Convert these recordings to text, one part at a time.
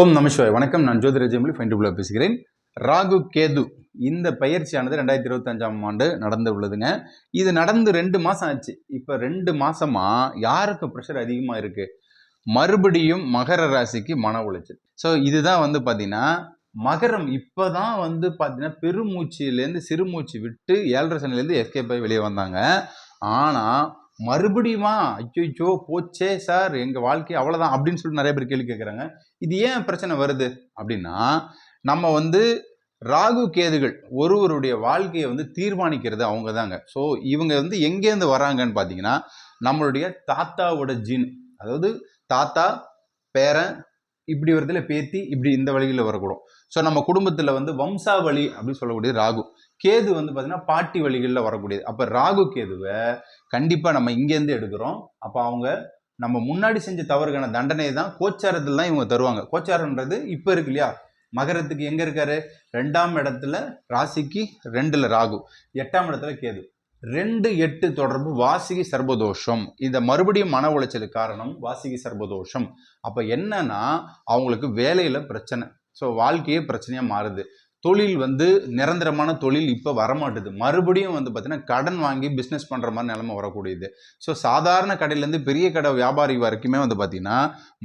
ஓம் நமசிவாய் வணக்கம் நான் ஜோதிர ஜெயமொழி பேசுகிறேன். ராகு கேது இந்த பயிற்சியானது ரெண்டாயிரத்தி இருபத்தஞ்சாம் ஆண்டு நடந்து உள்ளதுங்க இது நடந்து ரெண்டு மாதம் ஆச்சு. இப்போ ரெண்டு மாதமாக யாருக்கு ப்ரெஷர் அதிகமாக இருக்குது மறுபடியும் மகர ராசிக்கு மன உளைச்சல். ஸோ இதுதான் வந்து பார்த்தீங்கன்னா மகரம் இப்போ தான் வந்து பார்த்தீங்கன்னா பெருமூச்சிலேருந்து சிறுமூச்சு விட்டு ஏழரை சனிலேருந்து எஸ்கேப் ஆகி வெளியே வந்தாங்க. ஆனால் மறுபடியுமா ஐயோ போச்சே சார் எங்கள் வாழ்க்கை அவ்வளோதான் அப்படின்னு சொல்லிட்டு நிறைய பேர் கேள்வி கேட்குறாங்க இது ஏன் பிரச்சனை வருது அப்படின்னா நம்ம வந்து ராகு கேதுகள் ஒருவருடைய வாழ்க்கையை வந்து தீர்மானிக்கிறது அவங்க தாங்க ஸோ இவங்க வந்து எங்கேருந்து வராங்கன்னு பார்த்தீங்கன்னா நம்மளுடைய தாத்தாவோட ஜீன் அதாவது தாத்தா பேரன் இப்படி வரதுல பேத்தி இப்படி இந்த வழியில் வரக்கூடும். ஸோ நம்ம குடும்பத்தில் வந்து வம்சாவளி அப்படின்னு சொல்லக்கூடியது ராகு. கேது வந்து பார்த்தீங்கன்னா பாட்டி வழிகளில் வரக்கூடியது. அப்போ ராகு கேதுவை கண்டிப்பாக நம்ம இங்கேருந்து எடுக்கிறோம். அப்போ அவங்க நம்ம முன்னாடி செஞ்ச தவறுக்கான தண்டனை தான் கோச்சாரத்தில் தான் இவங்க தருவாங்க. கோச்சாரன்றது இப்போ இருக்கு இல்லையா? மகரத்துக்கு எங்கே இருக்காரு? ரெண்டாம் இடத்துல ராசிக்கு ரெண்டில் ராகு. எட்டாம் இடத்துல கேது. ரெண்டு எட்டு தொடர்பு வாசிகி சர்வதோஷம். இந்த மறுபடியும் மன உளைச்சலுக்கு காரணம் வாசிகி சர்வதோஷம். அப்போ என்னன்னா அவங்களுக்கு வேலையில் பிரச்சனை. ஸோ வாழ்க்கையே பிரச்சனையாக மாறுது. தொழில் வந்து நிரந்தரமான தொழில் இப்போ வரமாட்டுது. மறுபடியும் வந்து பார்த்தீங்கன்னா கடன் வாங்கி பிஸ்னஸ் பண்ணுற மாதிரி நிலமை வரக்கூடியது. ஸோ சாதாரண கடையிலேருந்து பெரிய கடை வியாபாரி வரைக்குமே வந்து பார்த்திங்கன்னா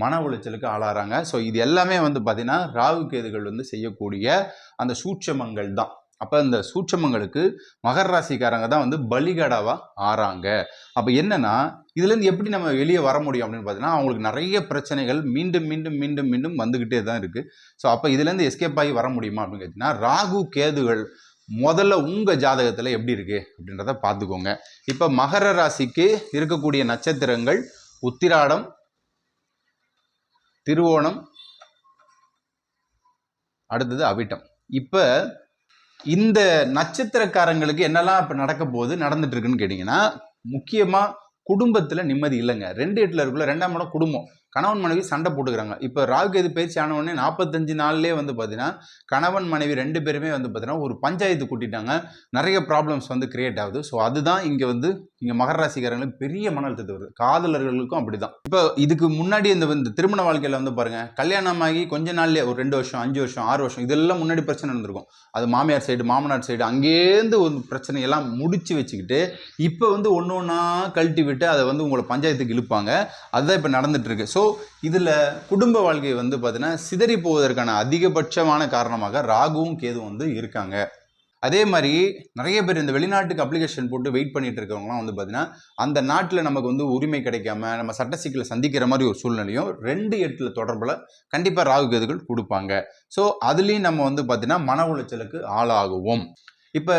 மன உளைச்சலுக்கு ஆளாகிறாங்க ஸோ இது எல்லாமே வந்து பார்த்திங்கன்னா ராகு கேதுகள் வந்து செய்யக்கூடிய அந்த சூட்சமங்கள் தான் அப்போ இந்த சூட்சமங்களுக்கு மகர ராசிக்காரங்க தான் வந்து பலிகடாவாக ஆறாங்க. அப்போ என்னென்னா இதுலேருந்து எப்படி நம்ம வெளியே வர முடியும் அப்படின்னு பார்த்தீங்கன்னா அவங்களுக்கு நிறைய பிரச்சனைகள் மீண்டும் மீண்டும் மீண்டும் மீண்டும் வந்துக்கிட்டே தான் இருக்குது ஸோ அப்போ இதுலேருந்து எஸ்கேப் ஆகி வர முடியுமா அப்படின்னு கேட்டிங்கன்னா ராகு கேதுகள் முதல்ல உங்கள் ஜாதகத்தில் எப்படி இருக்குது அப்படின்றத பார்த்துக்கோங்க. இப்போ மகர ராசிக்கு இருக்கக்கூடிய நட்சத்திரங்கள் உத்திராடம் திருவோணம் அடுத்தது அவிட்டம். இப்போ இந்த நட்சத்திரக்காரங்களுக்கு என்னெல்லாம் இப்போ நடக்க போகுது நடந்துட்டு இருக்குன்னு கேட்டிங்கன்னா முக்கியமாக குடும்பத்தில் நிம்மதி இல்லைங்க. ரெண்டு எட்டில் இருக்குள்ள ரெண்டாம் இடம் குடும்பம். கணவன் மனைவி சண்டை போட்டுக்கிறாங்க. இப்போ ராகு எது பயிற்சி ஆன நாற்பத்தஞ்சு நாள்லேயே வந்து பார்த்தீங்கன்னா கணவன் மனைவி ரெண்டு பேருமே வந்து பார்த்தீங்கன்னா ஒரு பஞ்சாயத்து கூட்டிட்டாங்க. நிறைய ப்ராப்ளம்ஸ் வந்து கிரியேட் ஆகுது. ஸோ அதுதான் இங்கே வந்து இங்கே மகர ராசிக்காரங்களுக்கு பெரிய மன அழுத்தத்தை வருது காதலர்களுக்கும் அப்படி தான் இப்போ இதுக்கு முன்னாடி இந்த இந்த திருமண வாழ்க்கையில் வந்து பாருங்கள் கல்யாணமாகி கொஞ்ச நாள்லேயே ஒரு ரெண்டு வருஷம் அஞ்சு வருஷம் ஆறு வருஷம் இதெல்லாம் முன்னாடி பிரச்சனை நடந்திருக்கும் அது மாமியார் சைடு மாமனார் சைடு அங்கேருந்து ஒரு பிரச்சனையெல்லாம் முடிச்சு வச்சுக்கிட்டு இப்போ வந்து ஒன்று ஒன்றா கழட்டி விட்டு அதை வந்து உங்களை பஞ்சாயத்துக்கு இழுப்பாங்க. அதுதான் இப்போ நடந்துட்டு இருக்கு. ஸோ இதில் குடும்ப வாழ்க்கை வந்து பார்த்தீங்கன்னா சிதறி போவதற்கான அதிகபட்சமான காரணமாக ராகுவும் கேதுவும் வந்து இருக்காங்க. அதே மாதிரி நிறைய பேர் இந்த வெளிநாட்டுக்கு அப்ளிகேஷன் போட்டு வெயிட் பண்ணிட்டு இருக்கவங்களாம் வந்து பார்த்தீங்கன்னா அந்த நாட்டில் நமக்கு வந்து உரிமை கிடைக்காம நம்ம சட்ட சிக்கலை சந்திக்கிற மாதிரி ஒரு சூழ்நிலையும் ரெண்டு எட்டில் தொடர்பில் கண்டிப்பாக ராகு கேதுகள் கொடுப்பாங்க. ஸோ அதுலேயும் நம்ம வந்து பார்த்தீங்கன்னா மன உளைச்சலுக்கு ஆளாகுவோம். இப்போ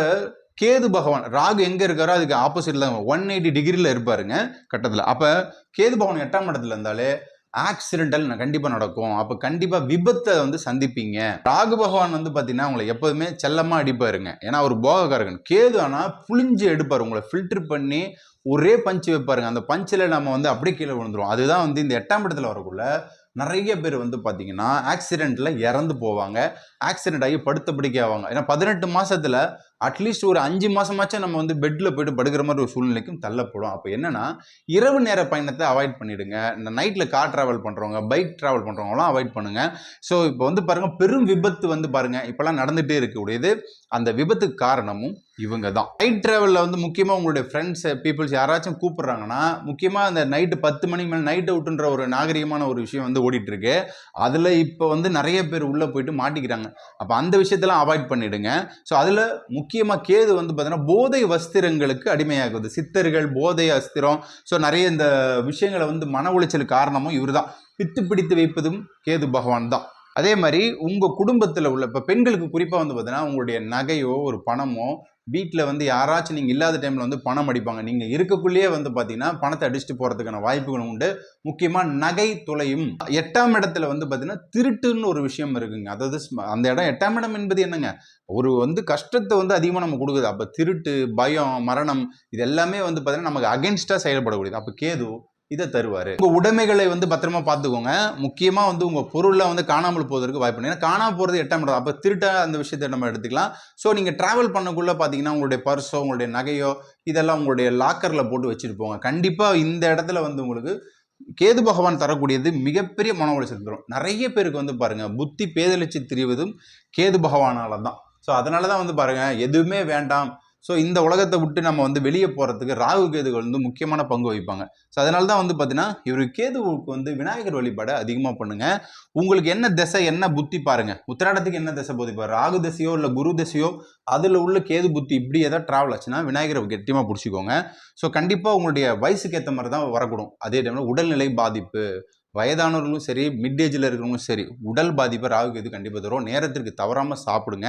கேது பகவான் ராகு எங்கே இருக்காரோ அதுக்கு ஆப்போசிட்டில் ஒன் எயிட்டி டிகிரியில் இருப்பாருங்க கட்டத்தில். அப்போ கேது பகவான் எட்டாம் இடத்துல இருந்தாலே ஆக்சிடென்டல் கண்டிப்பாக நடக்கும். அப்போ கண்டிப்பாக விபத்தை வந்து சந்திப்பீங்க. ராகு பகவான் வந்து பார்த்தீங்கன்னா உங்களை எப்போதுமே செல்லமாக அடிப்பாருங்க. ஏன்னா அவர் போகக்காரகன் கேது ஆனால் புளிஞ்சு எடுப்பார். உங்களை ஃபில்டர் பண்ணி ஒரே பஞ்சு வைப்பாருங்க. அந்த பஞ்சில் நம்ம வந்து அப்படியே கீழே விழுந்துரும் அதுதான் வந்து இந்த எட்டாம் இடத்துல வரக்குள்ள நிறைய பேர் வந்து பார்த்தீங்கன்னா ஆக்சிடெண்ட்டில் இறந்து போவாங்க. ஆக்சிடென்ட் ஆகி படுத்த பிடிக்க ஆவாங்க. ஏன்னா பதினெட்டு மாதத்தில் அட்லீஸ்ட் ஒரு அஞ்சு மாசமாச்சும் நம்ம வந்து பெட்டில் போயிட்டு படுக்கிற மாதிரி ஒரு சூழ்நிலைக்கும் தள்ளப்படும். அப்போ என்னன்னா இரவு நேர பயணத்தை அவாய்ட் பண்ணிடுங்க. இந்த நைட்டில் கார் ட்ராவல் பண்ணுறவங்க பைக் ட்ராவல் பண்ணுறவங்களாம் அவாய்ட் பண்ணுங்க. ஸோ இப்போ வந்து பாருங்கள் பெரும் விபத்து வந்து பாருங்க இப்போல்லாம் நடந்துகிட்டே இருக்கக்கூடியது அந்த விபத்துக்கு காரணமும் இவங்க தான் நைட் ட்ராவலில் வந்து முக்கியமாக உங்களுடைய ஃப்ரெண்ட்ஸ் பீப்புள்ஸ் யாராச்சும் கூப்பிட்றாங்கன்னா முக்கியமாக அந்த நைட்டு பத்து மணிக்கு மேலே நைட் அவுட்டுன்ற ஒரு நாகரிகமான ஒரு விஷயம் வந்து ஓடிட்டுருக்கு. அதில் இப்போ வந்து நிறைய பேர் உள்ளே போயிட்டு மாட்டிக்கிறாங்க. அப்போ அந்த விஷயத்தெல்லாம் அவாய்ட் பண்ணிவிடுங்க ஸோ அதில் முக்கியமாக கேது வந்து பார்த்தீங்கன்னா போதை வஸ்திரங்களுக்கு அடிமையாகுது. சித்தர்கள் போதை அஸ்திரம். ஸோ நிறைய இந்த விஷயங்களை வந்து மன உளைச்சல் காரணமும் இவர் தான் பித்து பிடித்து வைப்பதும் கேது பகவான் தான். அதே மாதிரி உங்கள் குடும்பத்தில் உள்ள இப்போ பெண்களுக்கு குறிப்பாக வந்து பார்த்தீங்கன்னா உங்களுடைய நகையோ ஒரு பணமோ வீட்டில் வந்து யாராச்சும் நீங்கள் இல்லாத டைமில் வந்து பணம் அடிப்பாங்க. நீங்கள் இருக்கக்குள்ளேயே வந்து பார்த்தீங்கன்னா பணத்தை அடிச்சுட்டு போகிறதுக்கான வாய்ப்புகள் உண்டு. முக்கியமாக நகை துளையும். எட்டாம் இடத்துல வந்து பார்த்தீங்கன்னா திருட்டுன்னு ஒரு விஷயம் இருக்குங்க. அதாவது அந்த இடம் எட்டாம் இடம் என்பது என்னங்க? ஒரு வந்து கஷ்டத்தை வந்து அதிகமாக நம்ம கொடுக்குது. அப்போ திருட்டு பயம் மரணம் இது எல்லாமே வந்து பார்த்தீங்கன்னா நமக்கு அகென்ஸ்டாக செயல்படக்கூடியது. அப்போ கேது இதை தருவார். உங்கள் உடைமைகளை வந்து பத்திரமா பார்த்துக்கோங்க. முக்கியமாக வந்து உங்கள் பொருளை வந்து காணாமல் போவதற்கு வாய்ப்பு ஏன்னா காணாமல் போகிறது எட்டாம் இடம். அப்போ திருட்ட அந்த விஷயத்தை நம்ம எடுத்துக்கலாம். ஸோ நீங்கள் ட்ராவல் பண்ணக்குள்ளே பார்த்தீங்கன்னா உங்களுடைய பர்ஸோ உங்களுடைய நகையோ இதெல்லாம் உங்களுடைய லாக்கரில் போட்டு வச்சுட்டு போங்க. கண்டிப்பாக இந்த இடத்துல வந்து உங்களுக்கு கேது பகவான் தரக்கூடியது மிகப்பெரிய மன உளைச்சல் தரும். நிறைய பேருக்கு வந்து பாருங்கள் புத்தி பேதலிச்சு திரிவதும் கேது பகவானால தான். ஸோ அதனால தான் வந்து பாருங்கள் எதுவுமே வேண்டாம். ஸோ இந்த உலகத்தை விட்டு நம்ம வந்து வெளியே போகிறதுக்கு ராகு கேதுகள் வந்து முக்கியமான பங்கு வகிப்பாங்க. ஸோ அதனால தான் வந்து பார்த்தீங்கன்னா இவர் கேதுவுக்கு வந்து விநாயகர் வழிபாடு அதிகமாக பண்ணுங்க. உங்களுக்கு என்ன திசை என்ன புத்தி பாருங்க. உத்திராடத்துக்கு என்ன திசை போகுது ராகு திசையோ இல்லை குரு திசையோ அதில் உள்ள கேது புத்தி இப்படி ஏதாவது ட்ராவல் ஆச்சுன்னா விநாயகரை கெட்டியமாக பிடிச்சிக்கோங்க. ஸோ கண்டிப்பாக உங்களுடைய வயசுக்கு ஏற்ற மாதிரி தான் வரக்கூடும். அதே டைமில் உடல்நிலை பாதிப்பு வயதானவர்களும் சரி மிட் ஏஜில் இருக்கிறவங்களும் சரி உடல் பாதிப்பை ராகு கேது கண்டிப்பாக தரும்? நேரத்திற்கு தவறாமல் சாப்பிடுங்க.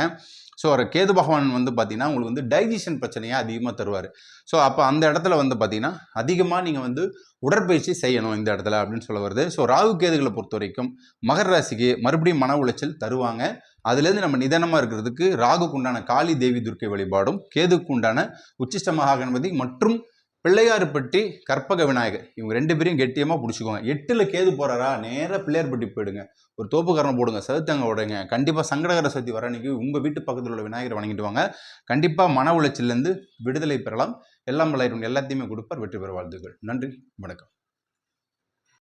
ஸோ ஒரு கேது பகவான் வந்து பார்த்திங்கன்னா உங்களுக்கு வந்து டைஜஷன் பிரச்சனையாக அதிகமாக தருவார். ஸோ அப்போ அந்த இடத்துல வந்து பார்த்திங்கன்னா அதிகமாக நீங்கள் வந்து உடற்பயிற்சி செய்யணும் இந்த இடத்துல அப்படின்னு சொல்ல வருது. ஸோ ராகு கேதுகளை பொறுத்த வரைக்கும் மகர ராசிக்கு மறுபடியும் மன உளைச்சல் தருவாங்க. அதுலேருந்து நம்ம நிதானமாக இருக்கிறதுக்கு ராகுக்கு உண்டான காளி தேவி துர்க்கை வழிபாடும் கேதுக்கு உண்டான உச்சிஷ்ட மகா கணபதி மற்றும் பிள்ளையார்பட்டி கற்பக விநாயகர். இவங்க ரெண்டு பேரையும் கெட்டியமாக பிடிச்சிக்கோங்க. எட்டில் கேது போகிறாரா நேராக பிள்ளையார்பட்டி போயிடுங்க. ஒரு தோப்புக்காரனை போடுங்க சதுத்தங்க உடைங்க. கண்டிப்பாக சங்கடகர சதுர்த்தி வர அன்றைக்கி உங்கள் வீட்டு பக்கத்தில் உள்ள விநாயகரை வணங்கிட்டு வாங்க. கண்டிப்பாக மன உளைச்சல்லேருந்து விடுதலை பெறலாம். எல்லாம் வளரும் எல்லாத்தையுமே கொடுப்பார். வெற்றி பெற வாழ்த்துக்கள். நன்றி. வணக்கம்.